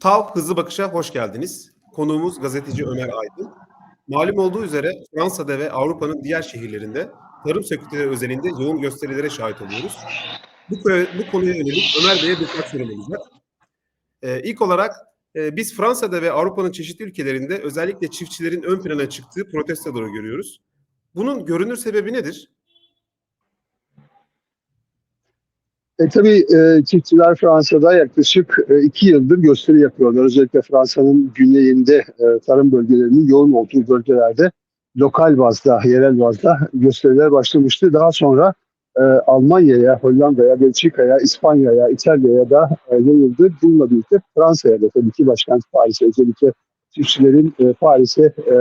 TAV Hızlı Bakış'a hoş geldiniz. Konuğumuz gazeteci Ömer Aydın. Malum olduğu üzere Fransa'da ve Avrupa'nın diğer şehirlerinde tarım sektörü özelinde yoğun gösterilere şahit oluyoruz. Bu, bu konuya yönelik Ömer Bey'e birkaç sorum olacak. Ee, ilk olarak e, biz Fransa'da ve Avrupa'nın çeşitli ülkelerinde özellikle çiftçilerin ön plana çıktığı protestoları görüyoruz. Bunun görünür sebebi nedir? E, tabii e, çiftçiler Fransa'da yaklaşık e, iki yıldır gösteri yapıyorlar. Özellikle Fransa'nın güneyinde e, tarım bölgelerinin yoğun olduğu bölgelerde lokal bazda, yerel bazda gösteriler başlamıştı. Daha sonra e, Almanya'ya, Hollanda'ya, Belçika'ya, İspanya'ya, İtalya'ya da e, yayıldı. Bununla birlikte Fransa'ya da tabii ki başkent Paris'e özellikle çiftçilerin e, Paris'e e,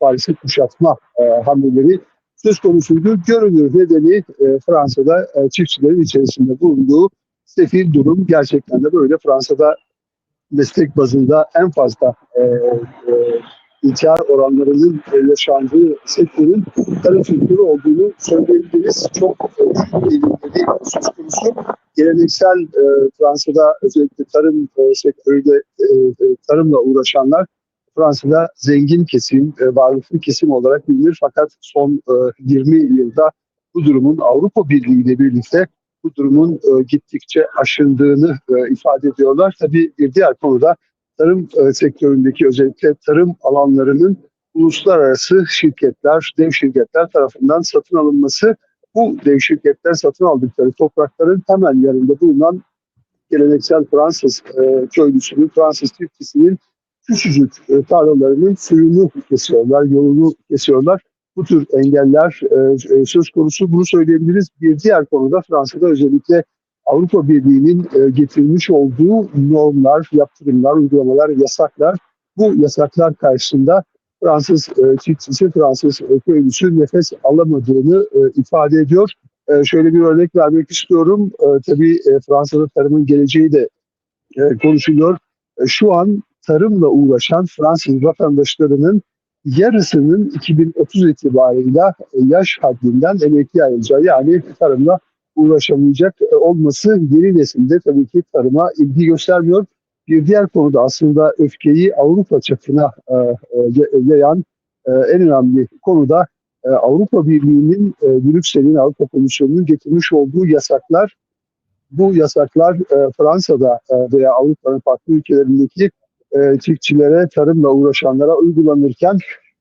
Paris'i kuşatma e, hamleleri söz konusuydu. Görünür nedeni e, Fransa'da e, çiftçilerin içerisinde bulunduğu sefil durum gerçekten de böyle. Fransa'da meslek bazında en fazla e, e, intihar oranlarının e, yaşandığı sektörün tarım sektörü olduğunu söyleyebiliriz. Çok eğilimleri söz konusu. Geleneksel e, Fransa'da özellikle tarım e, sektörüyle e, e, tarımla uğraşanlar Fransa'da zengin kesim, e, varlıklı kesim olarak bilinir. Fakat son e, 20 yılda bu durumun Avrupa Birliği ile birlikte bu durumun e, gittikçe aşındığını e, ifade ediyorlar. Tabii bir diğer konuda tarım e, sektöründeki özellikle tarım alanlarının uluslararası şirketler, dev şirketler tarafından satın alınması bu dev şirketler satın aldıkları toprakların hemen yanında bulunan geleneksel Fransız e, köylüsünün, Fransız çiftçisinin küçücük e, tarlalarının suyunu kesiyorlar, yolunu kesiyorlar. Bu tür engeller e, e, söz konusu. Bunu söyleyebiliriz. Bir diğer konuda Fransa'da özellikle Avrupa Birliği'nin e, getirmiş olduğu normlar, yaptırımlar, uygulamalar, yasaklar. Bu yasaklar karşısında Fransız e, çiftçisi, Fransız e, köylüsü nefes alamadığını ifade ediyor. Şöyle bir örnek vermek istiyorum. Tabii Fransa'da tarımın geleceği de konuşuluyor. Şu an tarımla uğraşan Fransız vatandaşlarının yarısının 2030 itibarıyla yaş haddinden emekli ayrılacağı yani tarımla uğraşamayacak e, olması yeni nesilde tabii ki tarıma ilgi göstermiyor. Bir diğer konuda aslında öfkeyi Avrupa çapına e, e, yayan en önemli konuda e, Avrupa Birliği'nin, Brüksel'in, Avrupa Komisyonu'nun getirmiş olduğu yasaklar. Bu yasaklar Fransa'da veya Avrupa'nın farklı ülkelerindeki e, çiftçilere, tarımla uğraşanlara uygulanırken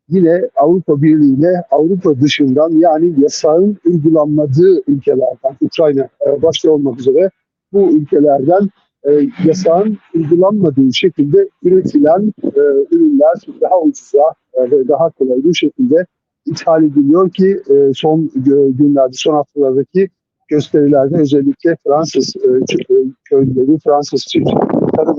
yine Avrupa Birliği ile Avrupa dışından yani yasağın uygulanmadığı ülkelerden, Ukrayna e, başta olmak üzere bu ülkelerden e, yasağın uygulanmadığı şekilde üretilen e, ürünler daha ucuza e, ve daha kolay bir şekilde ithal ediliyor ki e, son günlerde, son haftalardaki gösterilerde özellikle Fransız e, köylüleri, Fransız çiftçileri,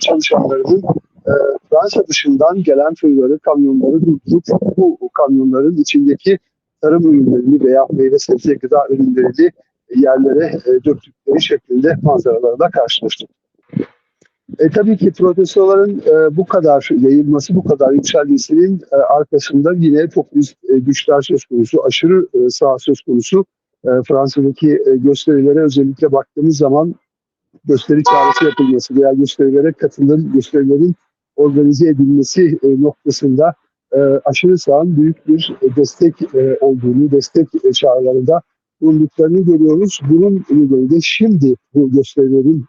çalışanlarının e, Fransa dışından gelen tırları, kamyonları durdurup bu kamyonların içindeki tarım ürünlerini veya meyve sebze gıda ürünlerini yerlere e, döktükleri şeklinde manzaralarla karşılaştık. E, tabii ki protestoların e, bu kadar yayılması, bu kadar yükselmesinin e, arkasında yine popülist e, güçler söz konusu, aşırı e, sağ söz konusu. E, Fransa'daki e, gösterilere özellikle baktığımız zaman gösteri çağrısı yapılması veya gösterilere katılım, gösterilerin organize edilmesi e, noktasında e, aşırı sağın büyük bir e, destek olduğunu, destek çağrılarında bulunduklarını görüyoruz. Bunun nedeni de şimdi bu gösterilerin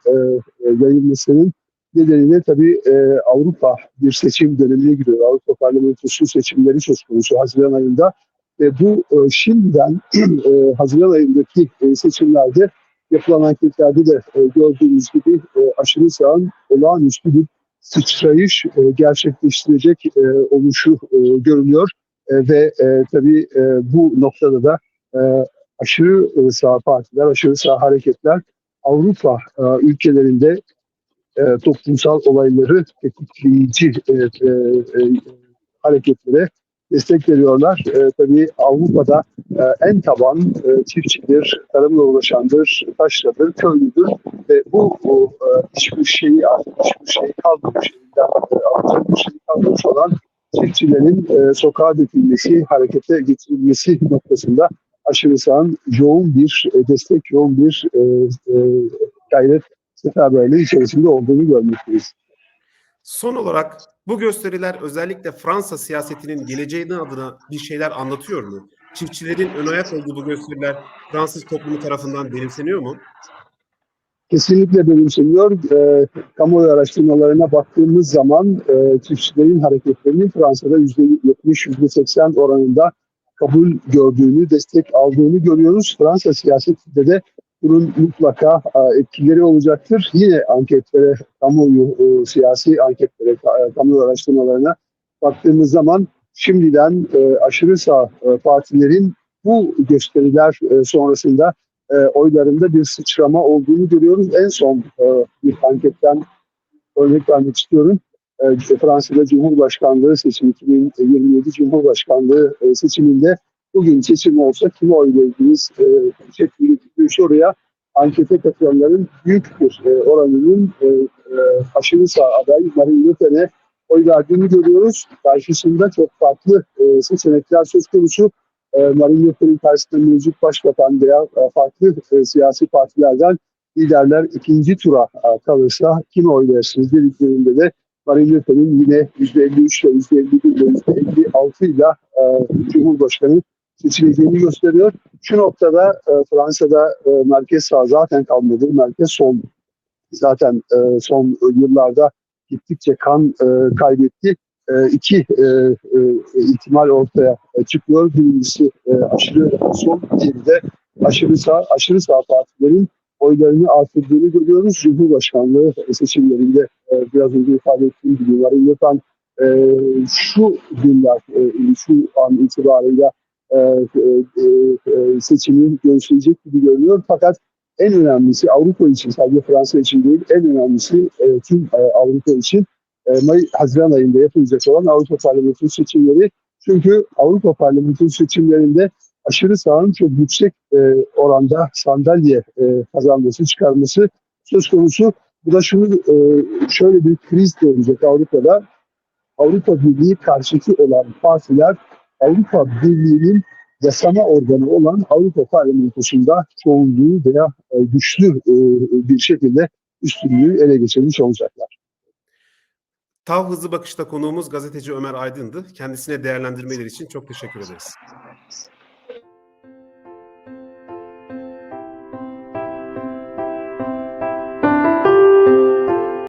yayılmasının nedeniyle tabii Avrupa bir seçim dönemine giriyor. Avrupa Parlamentosu seçimleri söz konusu Haziran ayında. Bu şimdiden Haziran ayındaki seçimlerde yapılan anketlerde de e, gördüğümüz gibi e, aşırı sağın olağanüstü bir sıçrayış e, gerçekleştirecek e, oluşu e, görülüyor. E, ve e, tabii e, bu noktada da e, aşırı e, sağ partiler, aşırı sağ hareketler Avrupa e, ülkelerinde e, toplumsal olayları tetikleyici e, e, e, hareketlere destek veriyorlar. E, tabii Avrupa'da e, en taban e, çiftçidir, tarımla uğraşandır, taşradır, köylüdür ve bu, bu e, hiçbir şeyi hiçbir şey kalmamış elinden e, bir şey kalmamış olan çiftçilerin e, sokağa dökülmesi, harekete getirilmesi noktasında aşırı sağın yoğun bir e, destek, yoğun bir e, e, gayret seferberliği içerisinde olduğunu görmekteyiz. Son olarak bu gösteriler özellikle Fransa siyasetinin geleceğinin adına bir şeyler anlatıyor mu? Çiftçilerin ön ayak olduğu bu gösteriler Fransız toplumu tarafından benimseniyor mu? Kesinlikle benimseniyor. E, kamuoyu araştırmalarına baktığımız zaman e, çiftçilerin hareketlerinin Fransa'da %70-%80 oranında kabul gördüğünü, destek aldığını görüyoruz. Fransa siyasetinde de bunun mutlaka e, etkileri olacaktır. Yine anketlere, kamuoyu e, siyasi anketlere, ka- kamuoyu araştırmalarına baktığımız zaman şimdiden e, aşırı sağ e, partilerin bu gösteriler e, sonrasında e, oylarında bir sıçrama olduğunu görüyoruz. En son e, bir anketten örnek vermek istiyorum. E, Fransa'da Cumhurbaşkanlığı seçimi 2027 Cumhurbaşkanlığı e, seçiminde bugün seçim olsa kime oy verdiğiniz e, şeklinde bir soruya ankete katılanların büyük bir e, oranının e, e, aşırı sağ aday Marine Le Pen'e oy verdiğini görüyoruz. Karşısında çok farklı e, seçenekler söz konusu e, Marine Le Pen'in karşısında mevcut başbakan veya e, farklı e, siyasi partilerden liderler ikinci tura e, kalırsa kime oy verirsiniz dediklerinde de Marine Le Pen'in yine %53 ile %51 ile %56 ile Cumhurbaşkanı seçileceğini gösteriyor. Şu noktada e, Fransa'da e, merkez sağ zaten kalmadı. Merkez sol zaten e, son yıllarda gittikçe kan e, kaybetti. E, iki e, e, ihtimal ortaya çıkıyor. Birincisi e, aşırı sol, diğeri de aşırı sağ, aşırı sağ partilerin oylarını artırdığını görüyoruz. Cumhurbaşkanlığı seçimlerinde e, biraz önce ifade ettiğim gibi Le Pen e, şu günler, e, şu an itibarıyla e, e, e, seçimi gösterecek gibi görünüyor. Fakat en önemlisi Avrupa için, sadece Fransa için değil, en önemlisi e, tüm e, Avrupa için e, May, Haziran ayında yapılacak olan Avrupa Parlamentosu seçimleri. Çünkü Avrupa Parlamentosu seçimlerinde aşırı sağın çok yüksek e, oranda sandalye e, kazanması, çıkarması söz konusu. Bu da şunu e, şöyle bir kriz doğuracak Avrupa'da. Avrupa Birliği karşıtı olan partiler Avrupa Birliği'nin yasama organı olan Avrupa Parlamentosu'nda çoğunluğu veya e, güçlü e, bir şekilde üstünlüğü ele geçirmiş olacaklar. Tav Hızlı Bakış'ta konuğumuz gazeteci Ömer Aydın'dı. Kendisine değerlendirmeleri için çok teşekkür ederiz.